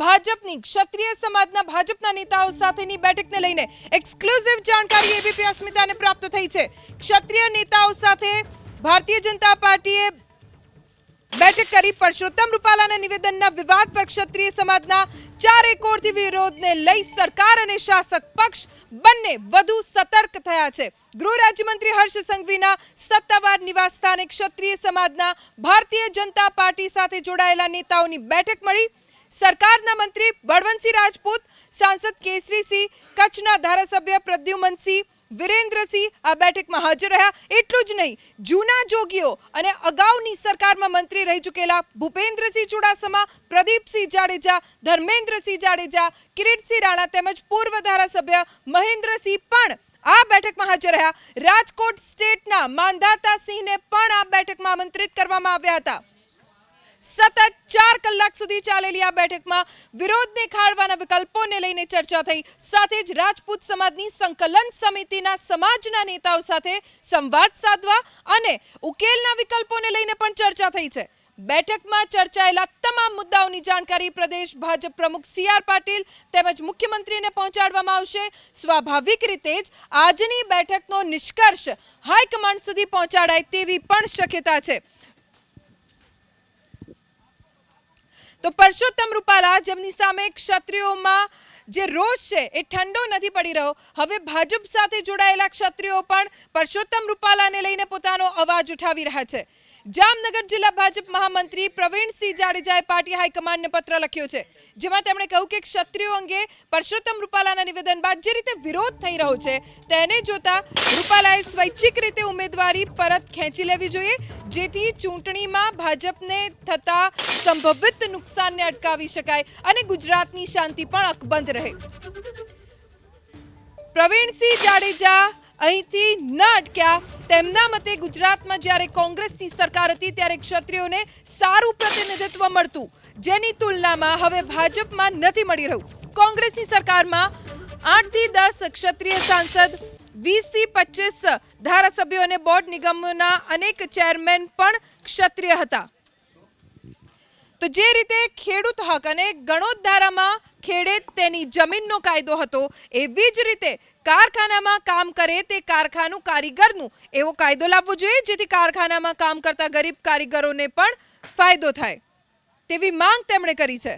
ભાજપની, ક્ષત્રિય સમાજના ભાજપના નેતાઓ સાથેની બેઠકને લઈને એક્સક્લુઝિવ જાણકારી એબીપી અસ્મિતાને પ્રાપ્ત થઈ છે. ક્ષત્રિય નેતાઓ સાથે ભારતીય જનતા પાર્ટીએ બેઠક કરી પરસોત્તમ રૂપાલાના નિવેદનના વિવાદ પર ક્ષત્રિય સમાજના ચારે કોરથી વિરોધને લઈ સરકાર અને શાસક પક્ષ બંને વધુ સતર્ક થયા છે. ગૃહ રાજ્યમંત્રી હર્ષ સંઘવીના સત્તાવાર નિવાસ સ્થાને ક્ષત્રિય સમાજના ભારતીય જનતા પાર્ટી સાથે જોડાયેલા નેતાઓની બેઠક મળી. સરકારના મંત્રી બળવંતસિંહ રાજપૂત, સાંસદ કેસરીસિંહ, કચ્છના ધારાસભ્ય પ્રદ્યુમનસિંહ, વિરેન્દ્રસિંહ આ બેઠકમાં હાજર રહ્યા. એટલું જ નહીં, જૂના જોગીઓ અને અગાઉની સરકારમાં મંત્રી રહી ચૂકેલા ભૂપેન્દ્રસિંહ ચુડાસમા, પ્રદીપસિંહ જાડેજા, ધર્મેન્દ્રસિંહ જાડેજા, કિરીટસિંહ રાણા તેમજ પૂર્વ ધારાસભ્ય મહેન્દ્રસિંહ પણ આ બેઠકમાં હાજર રહ્યા. રાજકોટ સ્ટેટના માંધાતા સિંહને પણ આ બેઠકમાં આમંત્રિત કરવામાં આવ્યા હતા. સતત કલાક સુધી ચાલેલી આ બેઠકમાં વિરોધને ખાળવાના વિકલ્પોને લઈને ચર્ચા થઈ. સાથે જ રાજપૂત સમાજની સંકલન સમિતિના સમાજના નેતાઓ સાથે સંવાદ સાધવા અને ઉકેલના વિકલ્પોને લઈને પણ ચર્ચા થઈ છે. બેઠકમાં ચર્ચાયેલા તમામ મુદ્દાઓની જાણકારી પ્રદેશ ભાજપ પ્રમુખ સી આર પાટીલ તેમજ મુખ્યમંત્રીને પહોંચાડવામાં આવશે. સ્વાભાવિક રીતે જ આજની બેઠકનો નિષ્કર્ષ હાઈકમાન્ડ સુધી પહોંચાડાય તેવી પણ શક્યતા છે. તો પરસોત્તમ રૂપાલા જેમની સામે ક્ષત્રિયોમાં જે રોષ છે એ ઠંડો નથી પડી રહ્યો. હવે ભાજપ સાથે જોડાયેલા ક્ષત્રિયો પણ પરસોત્તમ રૂપાલાને લઈને પોતાનો અવાજ ઉઠાવી રહ્યા છે. જામનગર જિલ્લા ભાજપ મહામંત્રી પ્રવીણસિંહ જાડેજાએ પાર્ટી હાઈકમાન્ડને પત્ર લખ્યો છે, જેમાં તેમણે કહ્યું કે ક્ષત્રિયો અંગે પરસોત્તમ રૂપાલાના નિવેદન બાદ જે રીતે વિરોધ થઈ રહ્યો છે, તેને જોતા રૂપાલાએ સ્વૈચ્છિક રીતે ઉમેદવારી પરત ખેંચી લેવી જોઈએ, જેથી ચૂંટણીમાં ભાજપને થતા સંભવિત નુકસાનને અટકાવી શકાય અને ગુજરાતની શાંતિ પણ અકબંધ રહે. પ્રવીણસિંહ જાડેજા અહીંથી ન અટક્યા. તેમના મતે ગુજરાતમાં જ્યારે કોંગ્રેસની સરકાર હતી ત્યારે ક્ષત્રિયોને સારું પ્રતિનિધિત્વ મળતું. જેની તુલનામાં હવે ભાજપમાં નથી મળી રહ્યું. કોંગ્રેસની સરકારમાં આઠથી દસ ક્ષત્રિય સાંસદ, વીસથી પચીસ ધારાસભ્યો અને બોર્ડ નિગમોના અનેક ચેરમેન પણ ક્ષત્રિય હતા. તો જે રીતે ખેડૂત હક અને ગણોદ્ધારામાં ખેડે તેની જમીનનો કાયદો હતો, એવી જ રીતે કારખાનામાં કામ કરે તે કારખાનું કારીગરનું એવો કાયદો લાવવો જોઈએ, જેથી કારખાનામાં કામ કરતા ગરીબ કારીગરોને પણ ફાયદો થાય. તેવી માંગ તેમણે કરી છે.